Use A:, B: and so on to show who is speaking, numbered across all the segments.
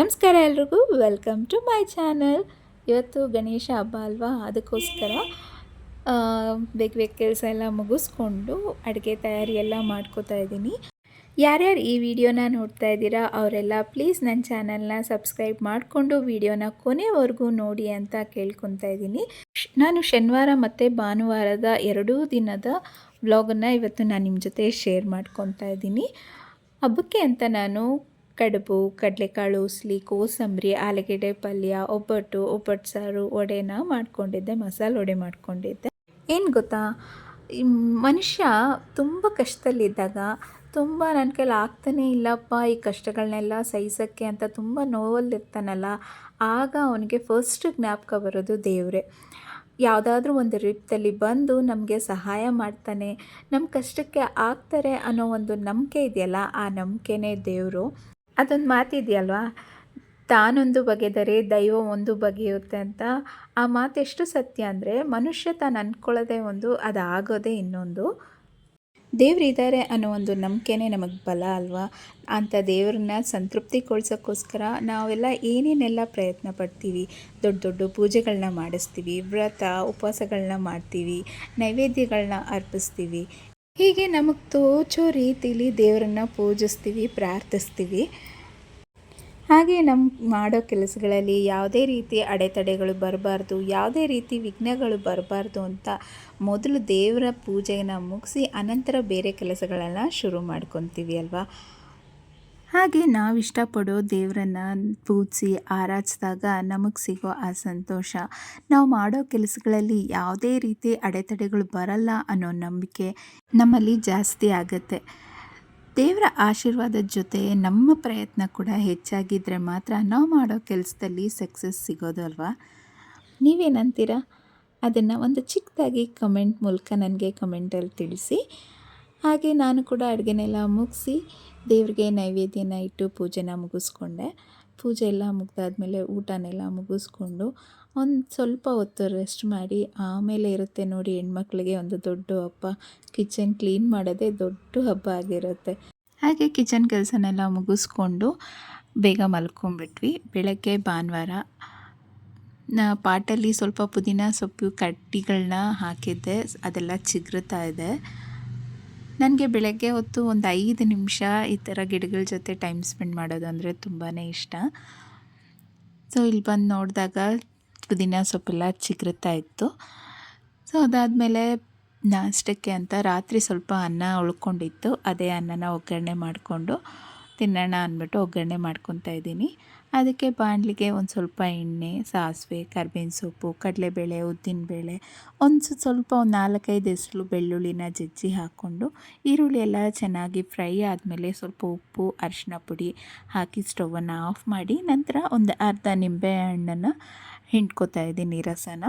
A: ನಮಸ್ಕಾರ ಎಲ್ರಿಗೂ. Welcome to my channel ಇವತ್ತು ಗಣೇಶ ಹಬ್ಬ ಅಲ್ವಾ? ಅದಕ್ಕೋಸ್ಕರ ಬೇಗ ಬೇಗ ಕೆಲಸ ಎಲ್ಲ ಮುಗಿಸ್ಕೊಂಡು ಅಡುಗೆ ತಯಾರಿ ಎಲ್ಲ ಮಾಡ್ಕೋತಾ ಇದ್ದೀನಿ. ಯಾರ್ಯಾರು ಈ ವಿಡಿಯೋನ ನೋಡ್ತಾ ಇದ್ದೀರಾ, ಅವರೆಲ್ಲ ಪ್ಲೀಸ್ ನನ್ನ ಚಾನಲ್ನ ಸಬ್ಸ್ಕ್ರೈಬ್ ಮಾಡಿಕೊಂಡು ವಿಡಿಯೋನ ಕೊನೆವರೆಗೂ ನೋಡಿ ಅಂತ ಕೇಳ್ಕೊತಾ ಇದ್ದೀನಿ. ನಾನು ಶನಿವಾರ ಮತ್ತು ಭಾನುವಾರದ ಎರಡೂ ದಿನದ ವ್ಲಾಗನ್ನು ಇವತ್ತು ನಾನು ನಿಮ್ಮ ಜೊತೆ ಶೇರ್ ಮಾಡ್ಕೊತಾ ಇದ್ದೀನಿ. ಹಬ್ಬಕ್ಕೆ ಅಂತ ನಾನು ಕಡುಬು, ಕಡಲೆಕಾಳು, ಉಸ್ಲಿ, ಕೋಸಂಬರಿ, ಆಲೂಗೆಡ್ಡೆ, ಪಲ್ಯ, ಒಬ್ಬಟ್ಟು ಒಬ್ಬಟ್ಟು ಸಾರು, ವಡೆನ ಮಾಡ್ಕೊಂಡಿದ್ದೆ, ಮಸಾಲೆ ವಡೆ ಮಾಡ್ಕೊಂಡಿದ್ದೆ. ಏನು ಗೊತ್ತಾ? ಮನುಷ್ಯ ತುಂಬ ಕಷ್ಟದಲ್ಲಿದ್ದಾಗ ತುಂಬ ನನ್ನ ಕೈಲಿ ಆಗ್ತಾನೇ ಇಲ್ಲಪ್ಪ, ಈ ಕಷ್ಟಗಳನ್ನೆಲ್ಲ ಸಹಿಸೋಕ್ಕೆ ಅಂತ ತುಂಬ ನೋವಲ್ಲಿರ್ತಾನಲ್ಲ, ಆಗ ಅವನಿಗೆ ಫಸ್ಟ್ ಜ್ಞಾಪಕ ಬರೋದು ದೇವರೇ. ಯಾವುದಾದ್ರೂ ಒಂದು ರೂಪದಲ್ಲಿ ಬಂದು ನಮಗೆ ಸಹಾಯ ಮಾಡ್ತಾನೆ ನಮ್ಮ ಕಷ್ಟಕ್ಕೆ ಆಗ್ತಾರೆ ಅನ್ನೋ ಒಂದು ನಂಬಿಕೆ ಇದೆಯಲ್ಲ, ಆ ನಂಬಿಕೆನೇ ದೇವರು. ಅದೊಂದು ಮಾತಿದೆಯಲ್ವಾ? ತಾನೊಂದು ಬಗೆದರೆ ದೈವ ಒಂದು ಬಗೆಯುತ್ತೆ ಅಂತ. ಆ ಮಾತು ಎಷ್ಟು ಸತ್ಯ ಅಂದರೆ, ಮನುಷ್ಯ ತಾನು ಅಂದ್ಕೊಳ್ಳೋದೆ ಒಂದು, ಅದಾಗೋದೇ ಇನ್ನೊಂದು. ದೇವರಿದ್ದಾರೆ ಅನ್ನೋ ಒಂದು ನಂಬಿಕೆನೇ ನಮಗೆ ಬಲ ಅಲ್ವಾ? ಅಂಥ ದೇವ್ರನ್ನ ಸಂತೃಪ್ತಿಗೊಳಿಸೋಕ್ಕೋಸ್ಕರ ನಾವೆಲ್ಲ ಏನೇನೆಲ್ಲ ಪ್ರಯತ್ನ ಪಡ್ತೀವಿ? ದೊಡ್ಡ ದೊಡ್ಡ ಪೂಜೆಗಳನ್ನ ಮಾಡಿಸ್ತೀವಿ, ವ್ರತ ಉಪವಾಸಗಳನ್ನ ಮಾಡ್ತೀವಿ ನೈವೇದ್ಯಗಳನ್ನ ಅರ್ಪಿಸ್ತೀವಿ. ಹೀಗೆ ನಮಗೆ ತೋಚೋ ರೀತಿಲಿ ದೇವರನ್ನ ಪೂಜಿಸ್ತೀವಿ, ಪ್ರಾರ್ಥಿಸ್ತೀವಿ. ಹಾಗೆ ನಮ್ಮ ಮಾಡೋ ಕೆಲಸಗಳಲ್ಲಿ ಯಾವುದೇ ರೀತಿ ಅಡೆತಡೆಗಳು ಬರಬಾರ್ದು, ಯಾವುದೇ ರೀತಿ ವಿಘ್ನಗಳು ಬರಬಾರ್ದು ಅಂತ ಮೊದಲು ದೇವರ ಪೂಜೆಯನ್ನು ಮುಗಿಸಿ ಅನಂತರ ಬೇರೆ ಕೆಲಸಗಳನ್ನು ಶುರು ಮಾಡ್ಕೊತೀವಿ ಅಲ್ವಾ? ಹಾಗೆ ನಾವು ಇಷ್ಟಪಡೋ ದೇವರನ್ನ ಪೂಜಿಸಿ, ಆರಾಧಿಸಿದಾಗ ನಮಗೆ ಸಿಗೋ ಆ ಸಂತೋಷ. ನಾವು ಮಾಡೋ ಕೆಲಸಗಳಲ್ಲಿ ಯಾವುದೇ ರೀತಿ ಅಡೆತಡೆಗಳು ಬರಲ್ಲ ಅನ್ನೋ ನಂಬಿಕೆ ನಮ್ಮಲ್ಲಿ ಜಾಸ್ತಿ ಆಗುತ್ತೆ. ದೇವರ ಆಶೀರ್ವಾದದ ಜೊತೆ ನಮ್ಮ ಪ್ರಯತ್ನ ಕೂಡ ಹೆಚ್ಚಾಗಿದ್ದರೆ ಮಾತ್ರ ನಾವು ಮಾಡೋ ಕೆಲಸದಲ್ಲಿ ಸಕ್ಸಸ್ ಸಿಗೋದು ಅಲ್ವಾ? ನೀವೇನಂತೀರಾ? ಅದನ್ನು ಒಂದು ಚಿಕ್ಕದಾಗಿ ಕಮೆಂಟ್ ಮೂಲಕ ನನಗೆ ಕಮೆಂಟಲ್ಲಿ ತಿಳಿಸಿ. ಹಾಗೆ ನಾನು ಕೂಡ ಅಡುಗೆನೆಲ್ಲ ಮುಗಿಸಿ ದೇವ್ರಿಗೆ ನೈವೇದ್ಯನ ಇಟ್ಟು ಪೂಜೆನ ಮುಗಿಸ್ಕೊಂಡೆ. ಪೂಜೆ ಎಲ್ಲ ಮುಗ್ದಾದಮೇಲೆ ಊಟನೆಲ್ಲ ಮುಗಿಸ್ಕೊಂಡು ಒಂದು ಸ್ವಲ್ಪ ಹೊತ್ತು ರೆಸ್ಟ್ ಮಾಡಿ ಆಮೇಲೆ ಇರುತ್ತೆ ನೋಡಿ ಹೆಣ್ಮಕ್ಳಿಗೆ ಒಂದು ದೊಡ್ಡ ಹಬ್ಬ. ಕಿಚನ್ ಕ್ಲೀನ್ ಮಾಡೋದೇ ದೊಡ್ಡ ಹಬ್ಬ ಆಗಿರುತ್ತೆ. ಹಾಗೆ ಕಿಚನ್ ಕೆಲಸನೆಲ್ಲ ಮುಗಿಸ್ಕೊಂಡು ಬೇಗ ಮಲ್ಕೊಂಡ್ಬಿಟ್ವಿ. ಬೆಳಗ್ಗೆ, ಭಾನುವಾರ ಪಾಟಲ್ಲಿ ಸ್ವಲ್ಪ ಪುದೀನ ಸೊಪ್ಪು ಕಡ್ಡಿಗಳನ್ನ ಹಾಕಿದ್ದೆ. ಅದೆಲ್ಲ ಚಿಗುರುತ್ತಾ ಇದೆ. ನನಗೆ ಬೆಳಗ್ಗೆ ಹೊತ್ತು ಒಂದು ಐದು ನಿಮಿಷ ಈ ಥರ ಗಿಡಗಳ ಜೊತೆ ಟೈಮ್ ಸ್ಪೆಂಡ್ ಮಾಡೋದು ಅಂದರೆ ತುಂಬಾ ಇಷ್ಟ. ಸೊ, ಇಲ್ಲಿ ಬಂದು ನೋಡಿದಾಗ ಪುದೀನ ಸೊಪ್ಪೆಲ್ಲ ಚಿಗುರುತ್ತಾ ಇತ್ತು. ಸೊ, ಅದಾದಮೇಲೆ ನಾಷ್ಟಕ್ಕೆ ಅಂತ ರಾತ್ರಿ ಸ್ವಲ್ಪ ಅನ್ನ ಉಳ್ಕೊಂಡಿತ್ತು. ಅದೇ ಅನ್ನನ ಒಗ್ಗರಣೆ ಮಾಡಿಕೊಂಡು ತಿನ್ನೋಣ ಅಂದ್ಬಿಟ್ಟು ಒಗ್ಗರಣೆ ಮಾಡ್ಕೊತಾ ಇದ್ದೀನಿ. ಅದಕ್ಕೆ ಬಾಣಲಿಗೆ ಒಂದು ಸ್ವಲ್ಪ ಎಣ್ಣೆ, ಸಾಸಿವೆ, ಕರ್ಬೇವಿನ ಸೊಪ್ಪು, ಕಡಲೆಬೇಳೆ, ಉದ್ದಿನಬೇಳೆ, ಒಂದು ಸ್ವಲ್ಪ ಒಂದು ನಾಲ್ಕೈದು ಹೆಸರು ಬೆಳ್ಳುಳ್ಳಿನ ಜಜ್ಜಿ ಹಾಕ್ಕೊಂಡು ಈರುಳ್ಳಿ ಎಲ್ಲ ಚೆನ್ನಾಗಿ ಫ್ರೈ ಆದಮೇಲೆ ಸ್ವಲ್ಪ ಉಪ್ಪು ಅರಿಶಿನ ಪುಡಿ ಹಾಕಿ ಸ್ಟವನ್ನು ಆಫ್ ಮಾಡಿ ನಂತರ ಒಂದು ಅರ್ಧ ನಿಂಬೆ ಹಣ್ಣನ್ನು ಹಿಂಡ್ಕೋತಾ ಇದ್ದೀನಿ ರಸನ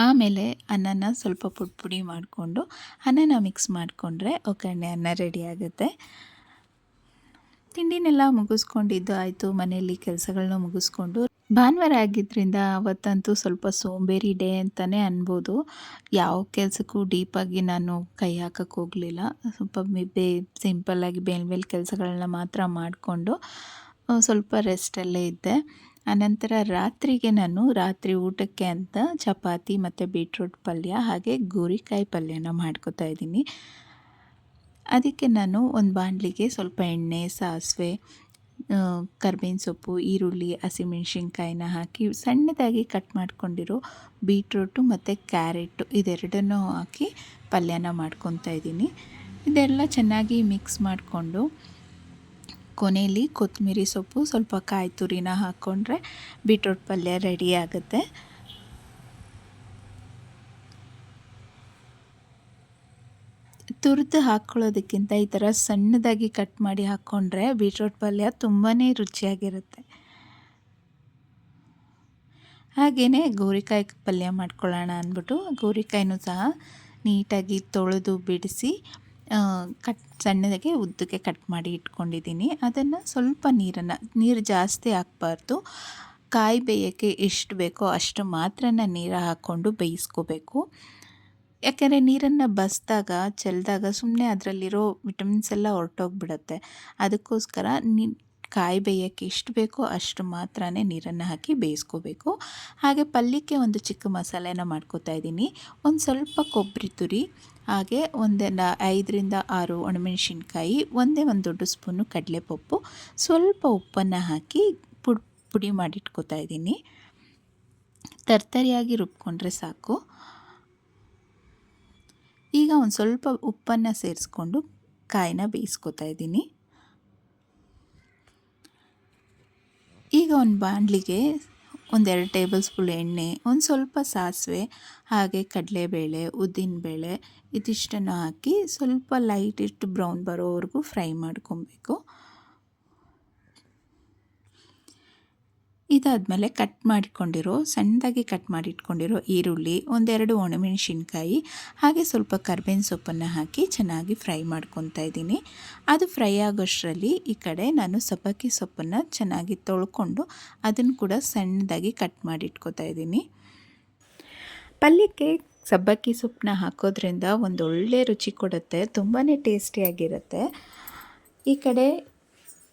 A: ಆಮೇಲೆ ಅನ್ನನ ಸ್ವಲ್ಪ ಪುಡಿ ಪುಡಿ ಮಾಡಿಕೊಂಡು ಅನ್ನನ ಮಿಕ್ಸ್ ಮಾಡಿಕೊಂಡ್ರೆ ಒಗ್ಗರಣೆ ಅನ್ನ ರೆಡಿ ಆಗುತ್ತೆ. ತಿಂಡಿನೆಲ್ಲ ಮುಗಿಸ್ಕೊಂಡಿದ್ದು ಆಯಿತು. ಮನೆಯಲ್ಲಿ ಕೆಲಸಗಳನ್ನ ಮುಗಿಸ್ಕೊಂಡು ಭಾನುವಾರ ಆಗಿದ್ದರಿಂದ ಅವತ್ತಂತೂ ಸ್ವಲ್ಪ ಸೋಂಬೇರಿ ಡೇ ಅಂತಲೇ ಅನ್ಬೋದು. ಯಾವ ಕೆಲಸಕ್ಕೂ ಡೀಪಾಗಿ ನಾನು ಕೈ ಹಾಕಕ್ಕೆ ಹೋಗಲಿಲ್ಲ. ಸ್ವಲ್ಪ ಬೇ ಸಿಂಪಲ್ಲಾಗಿ ಬೇಲ್ ಬೇಲ್ ಕೆಲಸಗಳನ್ನ ಮಾತ್ರ ಮಾಡಿಕೊಂಡು ಸ್ವಲ್ಪ ರೆಸ್ಟಲ್ಲೇ ಇದ್ದೆ. ಅನಂತರ ರಾತ್ರಿಗೆ ನಾನು ರಾತ್ರಿ ಊಟಕ್ಕೆ ಅಂತ ಚಪಾತಿ ಮತ್ತು ಬೀಟ್ರೂಟ್ ಪಲ್ಯ ಹಾಗೆ ಗೋರಿಕಾಯಿ ಪಲ್ಯನ ಮಾಡ್ಕೋತಾ ಇದ್ದೀನಿ. ಅದಕ್ಕೆ ನಾನು ಒಂದು ಬಾಣಲಿಗೆ ಸ್ವಲ್ಪ ಎಣ್ಣೆ, ಸಾಸಿವೆ ಕರ್ಬೇವಿನ ಸೊಪ್ಪು, ಈರುಳ್ಳಿ, ಹಸಿಮೆಣ್ಸಿನ್ಕಾಯಿನ ಹಾಕಿ ಸಣ್ಣದಾಗಿ ಕಟ್ ಮಾಡ್ಕೊಂಡಿರೋ ಬೀಟ್ರೂಟು ಮತ್ತು ಕ್ಯಾರೆಟು ಇದೆರಡನ್ನೂ ಹಾಕಿ ಪಲ್ಯನ ಮಾಡ್ಕೊತಾ ಇದ್ದೀನಿ. ಇದೆಲ್ಲ ಚೆನ್ನಾಗಿ ಮಿಕ್ಸ್ ಮಾಡಿಕೊಂಡು ಕೊನೆಯಲ್ಲಿ ಕೊತ್ತಂಬರಿ ಸೊಪ್ಪು ಸ್ವಲ್ಪ ಕಾಯಿ ತುರಿನ ಹಾಕ್ಕೊಂಡ್ರೆ ಬೀಟ್ರೂಟ್ ಪಲ್ಯ ರೆಡಿ ಆಗುತ್ತೆ. ತುರಿದು ಹಾಕ್ಕೊಳ್ಳೋದಕ್ಕಿಂತ ಈ ಥರ ಸಣ್ಣದಾಗಿ ಕಟ್ ಮಾಡಿ ಹಾಕ್ಕೊಂಡ್ರೆ ಬೀಟ್ರೋಟ್ ಪಲ್ಯ ತುಂಬಾ ರುಚಿಯಾಗಿರುತ್ತೆ. ಹಾಗೇ ಗೋರಿಕಾಯಿ ಪಲ್ಯ ಮಾಡ್ಕೊಳ್ಳೋಣ ಅಂದ್ಬಿಟ್ಟು ಗೋರಿಕಾಯಿನೂ ಸಹ ನೀಟಾಗಿ ತೊಳೆದು ಬಿಡಿಸಿ ಕಟ್ ಸಣ್ಣದಾಗಿ ಉದ್ದಕ್ಕೆ ಕಟ್ ಮಾಡಿ ಇಟ್ಕೊಂಡಿದ್ದೀನಿ. ಅದನ್ನು ಸ್ವಲ್ಪ ನೀರನ್ನು, ನೀರು ಜಾಸ್ತಿ ಹಾಕ್ಬಾರ್ದು. ಕಾಯಿ ಬೇಯೋಕ್ಕೆ ಎಷ್ಟು ಬೇಕೋ ಅಷ್ಟು ಮಾತ್ರ ನೀರು ಹಾಕ್ಕೊಂಡು ಬೇಯಿಸ್ಕೋಬೇಕು. ಯಾಕೆಂದರೆ ನೀರನ್ನು ಬಸಿದಾಗ ಚೆಲ್ಲಿದಾಗ ಸುಮ್ಮನೆ ಅದರಲ್ಲಿರೋ ವಿಟಮಿನ್ಸ್ ಎಲ್ಲ ಹೊರ್ಟೋಗ್ಬಿಡುತ್ತೆ. ಅದಕ್ಕೋಸ್ಕರ ನೀ, ಕಾಯಿ ಬೇಯೋಕ್ಕೆ ಎಷ್ಟು ಬೇಕೋ ಅಷ್ಟು ಮಾತ್ರ ನೀರನ್ನು ಹಾಕಿ ಬೇಯಿಸ್ಕೋಬೇಕು. ಹಾಗೆ ಪಲ್ಯಕ್ಕೆ ಒಂದು ಚಿಕ್ಕ ಮಸಾಲೆನ ಮಾಡ್ಕೋತಾ ಇದ್ದೀನಿ. ಒಂದು ಸ್ವಲ್ಪ ಕೊಬ್ಬರಿ ತುರಿ, ಹಾಗೆ ಒಂದೆಲ್ಲ ಐದರಿಂದ ಆರು ಒಣಮೆಣಸಿನ್ಕಾಯಿ, ಒಂದೇ ಒಂದು ದೊಡ್ಡ ಸ್ಪೂನು ಕಡಲೆಪಪ್ಪು, ಸ್ವಲ್ಪ ಉಪ್ಪನ್ನು ಹಾಕಿ ಪುಡಿ ಪುಡಿ ಮಾಡಿಟ್ಕೋತಾ ಇದ್ದೀನಿ. ತರ್ತರಿಯಾಗಿ ರುಬ್ಕೊಂಡ್ರೆ ಸಾಕು. ಈಗ ಒಂದು ಸ್ವಲ್ಪ ಉಪ್ಪನ್ನು ಸೇರಿಸ್ಕೊಂಡು ಕಾಯಿನ ಬೇಯಿಸ್ಕೊತಾ ಇದ್ದೀನಿ. ಈಗ ಒಂದು ಬಾಣಲಿಗೆ ಒಂದೆರಡು ಟೇಬಲ್ ಸ್ಪೂನ್ ಎಣ್ಣೆ, ಒಂದು ಸ್ವಲ್ಪ ಸಾಸಿವೆ, ಹಾಗೆ ಕಡಲೆಬೇಳೆ, ಉದ್ದಿನಬೇಳೆ ಇದಿಷ್ಟನ್ನು ಹಾಕಿ ಸ್ವಲ್ಪ ಲೈಟ್ ಬ್ರೌನ್ ಬರೋವರೆಗೂ ಫ್ರೈ ಮಾಡ್ಕೊಬೇಕು. ಇದಾದಮೇಲೆ ಕಟ್ ಮಾಡಿಕೊಂಡಿರೋ, ಸಣ್ಣದಾಗಿ ಕಟ್ ಮಾಡಿ ಇಟ್ಕೊಂಡಿರೋ ಈರುಳ್ಳಿ, ಒಂದೆರಡು ಒಣಮೆಣಸಿನ್ಕಾಯಿ, ಹಾಗೆ ಸ್ವಲ್ಪ ಕರ್ಬೇವಿನ ಸೊಪ್ಪನ್ನು ಹಾಕಿ ಚೆನ್ನಾಗಿ ಫ್ರೈ ಮಾಡ್ಕೊತಾ ಇದ್ದೀನಿ. ಅದು ಫ್ರೈ ಆಗೋಷ್ಟರಲ್ಲಿ ಈ ಕಡೆ ನಾನು ಸಬ್ಬಕ್ಕಿ ಸೊಪ್ಪನ್ನು ಚೆನ್ನಾಗಿ ತೊಳ್ಕೊಂಡು ಅದನ್ನು ಕೂಡ ಸಣ್ಣದಾಗಿ ಕಟ್ ಮಾಡಿ ಇಟ್ಕೋತಾ ಇದ್ದೀನಿ. ಪಲ್ಯಕ್ಕೆ ಸಬ್ಬಕ್ಕಿ ಸೊಪ್ಪನ್ನ ಹಾಕೋದ್ರಿಂದ ಒಂದು ಒಳ್ಳೆ ರುಚಿ ಕೊಡುತ್ತೆ ತುಂಬಾ ಟೇಸ್ಟಿಯಾಗಿರುತ್ತೆ ಈ ಕಡೆ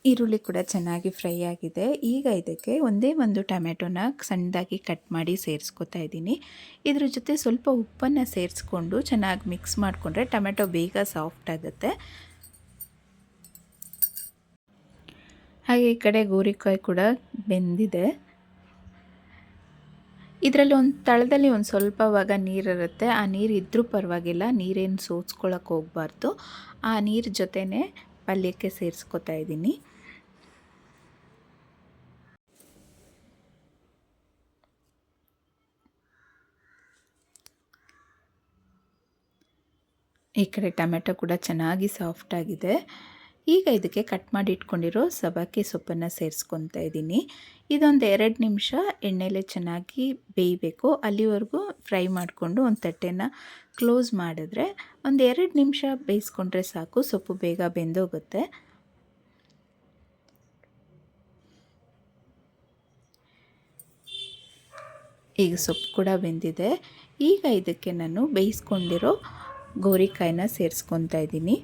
A: ಈರುಳ್ಳಿ ಕೂಡ ಚೆನ್ನಾಗಿ ಫ್ರೈ ಆಗಿದೆ. ಈಗ ಇದಕ್ಕೆ ಒಂದೇ ಒಂದು ಟೊಮೆಟೊನ ಸಣ್ಣದಾಗಿ ಕಟ್ ಮಾಡಿ ಸೇರಿಸ್ಕೊತಾ ಇದ್ದೀನಿ. ಇದ್ರ ಜೊತೆ ಸ್ವಲ್ಪ ಉಪ್ಪನ್ನು ಸೇರಿಸ್ಕೊಂಡು ಚೆನ್ನಾಗಿ ಮಿಕ್ಸ್ ಮಾಡಿಕೊಂಡ್ರೆ ಟೊಮೆಟೊ ಬೇಗ ಸಾಫ್ಟ್ ಆಗುತ್ತೆ. ಹಾಗೆ ಈ ಕಡೆ ಗೋರಿಕಾಯಿ ಕೂಡ ಬೆಂದಿದೆ. ಇದರಲ್ಲಿ ಒಂದು ತಳದಲ್ಲಿ ಒಂದು ಸ್ವಲ್ಪವಾಗ ನೀರಿರುತ್ತೆ. ಆ ನೀರು ಇದ್ದರೂ ಪರವಾಗಿಲ್ಲ, ನೀರೇನು ಸೋಸ್ಕೊಳಕ್ಕೆ ಹೋಗಬಾರ್ದು. ಆ ನೀರು ಜೊತೆನೇ ಪಲ್ಯಕ್ಕೆ ಸೇರಿಸ್ಕೊತಾ ಇದ್ದೀನಿ. ಈ ಕಡೆ ಟೊಮೆಟೊ ಕೂಡ ಚೆನ್ನಾಗಿ ಸಾಫ್ಟ್ ಆಗಿದೆ. ಈಗ ಇದಕ್ಕೆ ಕಟ್ ಮಾಡಿ ಇಟ್ಕೊಂಡಿರೋ ಸಬಾಕೆ ಸೊಪ್ಪನ್ನು ಸೇರಿಸ್ಕೊತಾ ಇದ್ದೀನಿ. ಇದೊಂದು ಎರಡು ನಿಮಿಷ ಎಣ್ಣೆಲೆ ಚೆನ್ನಾಗಿ ಬೇಯಬೇಕು. ಅಲ್ಲಿವರೆಗೂ ಫ್ರೈ ಮಾಡಿಕೊಂಡು ಒಂದು ತಟ್ಟೆನ ಕ್ಲೋಸ್ ಮಾಡಿದ್ರೆ ಒಂದು ಎರಡು ನಿಮಿಷ ಬೇಯಿಸ್ಕೊಂಡ್ರೆ ಸಾಕು, ಸೊಪ್ಪು ಬೇಗ ಬೆಂದೋಗುತ್ತೆ. ಈಗ ಸೊಪ್ಪು ಕೂಡ ಬೆಂದಿದೆ. ಈಗ ಇದಕ್ಕೆ ನಾನು ಬೇಯಿಸ್ಕೊಂಡಿರೋ ಗೋರಿಕಾಯಿನ ಸೇರಿಸ್ಕೊತಾ ಇದ್ದೀನಿ.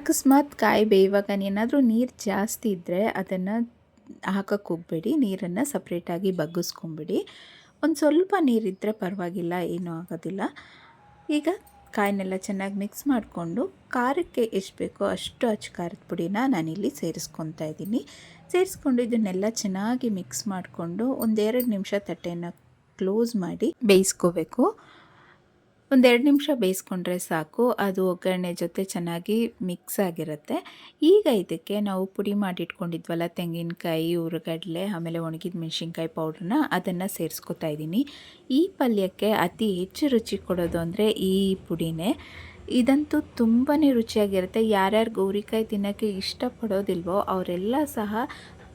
A: ಅಕಸ್ಮಾತ್ ಕಾಯಿ ಬೇಯುವಾಗ ಏನಾದರೂ ನೀರು ಜಾಸ್ತಿ ಇದ್ದರೆ ಅದನ್ನು ಹಾಕಕ್ಕೆ ಹೋಗಬೇಡಿ, ನೀರನ್ನು ಸಪ್ರೇಟಾಗಿ ಬಗ್ಗಿಸ್ಕೊಂಬಿಡಿ. ಒಂದು ಸ್ವಲ್ಪ ನೀರಿದ್ದರೆ ಪರವಾಗಿಲ್ಲ, ಏನೂ ಆಗೋದಿಲ್ಲ. ಈಗ ಕಾಯಿನೆಲ್ಲ ಚೆನ್ನಾಗಿ ಮಿಕ್ಸ್ ಮಾಡಿಕೊಂಡು ಖಾರಕ್ಕೆ ಎಷ್ಟು ಬೇಕೋ ಅಷ್ಟು ಅಚ್ಚು ಖಾರದ ಪುಡಿನ ನಾನಿಲ್ಲಿ ಸೇರಿಸ್ಕೊತಾ ಇದ್ದೀನಿ. ಸೇರಿಸ್ಕೊಂಡು ಇದನ್ನೆಲ್ಲ ಚೆನ್ನಾಗಿ ಮಿಕ್ಸ್ ಮಾಡಿಕೊಂಡು ಒಂದೆರಡು ನಿಮಿಷ ತಟ್ಟೆಯನ್ನು ಕ್ಲೋಸ್ ಮಾಡಿ ಬೇಯಿಸ್ಕೋಬೇಕು. ಒಂದೆರಡು ನಿಮಿಷ ಬೇಯಿಸ್ಕೊಂಡ್ರೆ ಸಾಕು. ಅದು ಒಗ್ಗರಣೆ ಜೊತೆ ಚೆನ್ನಾಗಿ ಮಿಕ್ಸ್ ಆಗಿರುತ್ತೆ. ಈಗ ಇದಕ್ಕೆ ನಾವು ಪುಡಿ ಮಾಡಿಟ್ಕೊಂಡಿದ್ವಲ್ಲ, ತೆಂಗಿನಕಾಯಿ, ಉರುಗಡಲೆ, ಆಮೇಲೆ ಒಣಗಿದ ಮೆಣಸಿನ್ಕಾಯಿ ಪೌಡ್ರನ್ನ ಅದನ್ನು ಸೇರಿಸ್ಕೊತಾ ಇದ್ದೀನಿ. ಈ ಪಲ್ಯಕ್ಕೆ ಅತಿ ಹೆಚ್ಚು ರುಚಿ ಕೊಡೋದು ಅಂದರೆ ಈ ಪುಡಿನೇ. ಇದಂತೂ ತುಂಬಾ ರುಚಿಯಾಗಿರುತ್ತೆ. ಯಾರ್ಯಾರು ಗೌರಿಕಾಯಿ ತಿನ್ನೋಕ್ಕೆ ಇಷ್ಟಪಡೋದಿಲ್ವೋ ಅವರೆಲ್ಲ ಸಹ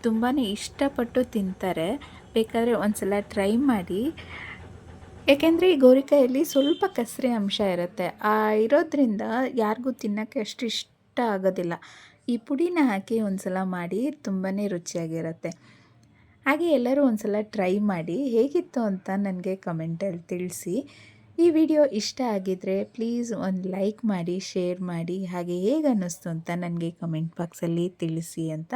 A: ತುಂಬಾ ಇಷ್ಟಪಟ್ಟು ತಿಂತಾರೆ. ಬೇಕಾದರೆ ಒಂದು ಸಲ ಟ್ರೈ ಮಾಡಿ. ಏಕೆಂದರೆ ಈ ಗೋರಿಕಾಯಲ್ಲಿ ಸ್ವಲ್ಪ ಕಸರಿ ಅಂಶ ಇರುತ್ತೆ. ಇರೋದ್ರಿಂದ ಯಾರಿಗೂ ತಿನ್ನೋಕ್ಕೆ ಅಷ್ಟು ಇಷ್ಟ ಆಗೋದಿಲ್ಲ. ಈ ಪುಡಿನ ಹಾಕಿ ಒಂದು ಸಲ ಮಾಡಿ ತುಂಬಾ ರುಚಿಯಾಗಿರುತ್ತೆ. ಹಾಗೆ ಎಲ್ಲರೂ ಒಂದು ಸಲ ಟ್ರೈ ಮಾಡಿ ಹೇಗಿತ್ತು ಅಂತ ನನಗೆ ಕಮೆಂಟಲ್ಲಿ ತಿಳಿಸಿ. ಈ ವಿಡಿಯೋ ಇಷ್ಟ ಆಗಿದ್ರೆ ಪ್ಲೀಸ್ ಒಂದು ಲೈಕ್ ಮಾಡಿ, ಶೇರ್ ಮಾಡಿ, ಹಾಗೆ ಹೇಗೆ ಅನ್ನಿಸ್ತು ಅಂತ ನನಗೆ ಕಮೆಂಟ್ ಬಾಕ್ಸಲ್ಲಿ ತಿಳಿಸಿ ಅಂತ.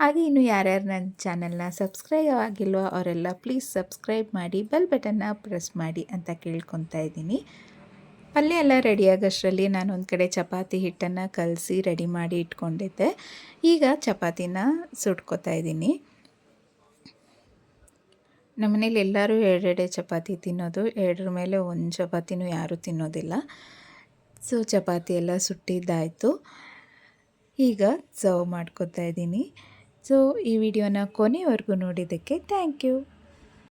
A: ಹಾಗೆ ಇನ್ನು ಯಾರ್ಯಾರು ನನ್ನ ಚಾನಲ್ನ ಸಬ್ಸ್ಕ್ರೈಬ್ ಆಗಿಲ್ವೋ ಅವರೆಲ್ಲ ಪ್ಲೀಸ್ ಸಬ್ಸ್ಕ್ರೈಬ್ ಮಾಡಿ, ಬೆಲ್ ಬಟನ್ನ ಪ್ರೆಸ್ ಮಾಡಿ ಅಂತ ಕೇಳ್ಕೊತಾ ಇದ್ದೀನಿ. ಪಲ್ಯ ಎಲ್ಲ ರೆಡಿಯಾಗೋಷ್ಟರಲ್ಲಿ ನಾನೊಂದು ಕಡೆ ಚಪಾತಿ ಹಿಟ್ಟನ್ನು ಕಲಸಿ ರೆಡಿ ಮಾಡಿ ಇಟ್ಕೊಂಡಿದ್ದೆ. ಈಗ ಚಪಾತಿನ ಸುಟ್ಕೋತಾ ಇದ್ದೀನಿ. ನಮ್ಮನೇಲಿ ಎಲ್ಲರೂ ಎರಡೆರಡೆ ಚಪಾತಿ ತಿನ್ನೋದು, ಎರಡರ ಮೇಲೆ ಒಂದು ಚಪಾತಿನೂ ಯಾರೂ ತಿನ್ನೋದಿಲ್ಲ. ಸೊ, ಚಪಾತಿ ಎಲ್ಲ ಸುಟ್ಟಿದ್ದಾಯಿತು. ಈಗ ಸರ್ವ್ ಮಾಡ್ಕೊತಾ ಇದ್ದೀನಿ. ಸೊ, ಈ ವಿಡಿಯೋನ ಕೊನೆವರೆಗೂ ನೋಡಿದ್ದಕ್ಕೆ ಥ್ಯಾಂಕ್ ಯು.